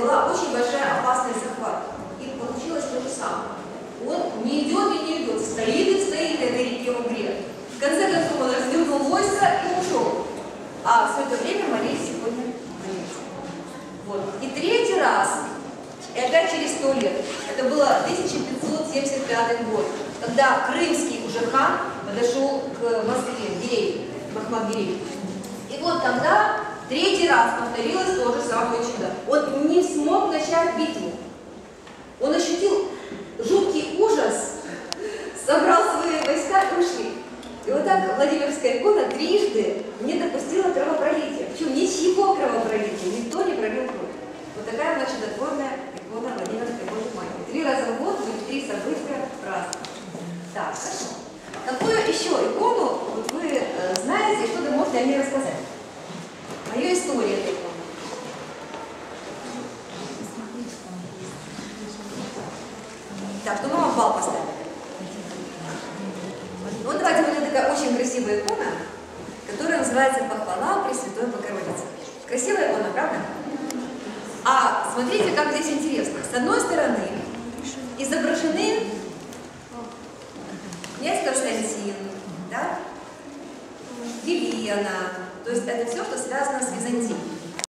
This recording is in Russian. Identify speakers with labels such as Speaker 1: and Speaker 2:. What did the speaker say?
Speaker 1: была очень большая опасность захвата. И получилось то же самое. Он не идет и не идет, стоит и стоит на этой реке Угре. В конце концов он развернул войско и ушел. А все это время молились сегодня. Вот. И третий раз, и опять через сто лет, это было 1575 год, когда крымский уже хан подошел к Москве, Гирей, Махмад Гирей. И вот тогда раз повторилось то же самое чудо. Он не смог начать битву. Он ощутил жуткий ужас, собрал свои войска и ушли. И вот так Владимирская икона трижды не допустила кровопролития. Причем ничего кровопролития, никто не пролил кровь. Вот такая была чудотворная икона Владимирской Божьей Матери. Три раза в год мы три события празднуем. Так, хорошо. Какую еще икону вот вы э, знаете, что-то можете о ней рассказать? О ее истории этой иконы. Так, что мы вам бал поставили? Ну, давайте, вот это такая очень красивая икона, которая называется «Похвала Пресвятой Богородицы». Красивая икона, правда? А смотрите, как здесь интересно. С одной стороны изображены князь Константин, да? Елена. То есть это все, что связано с Византией.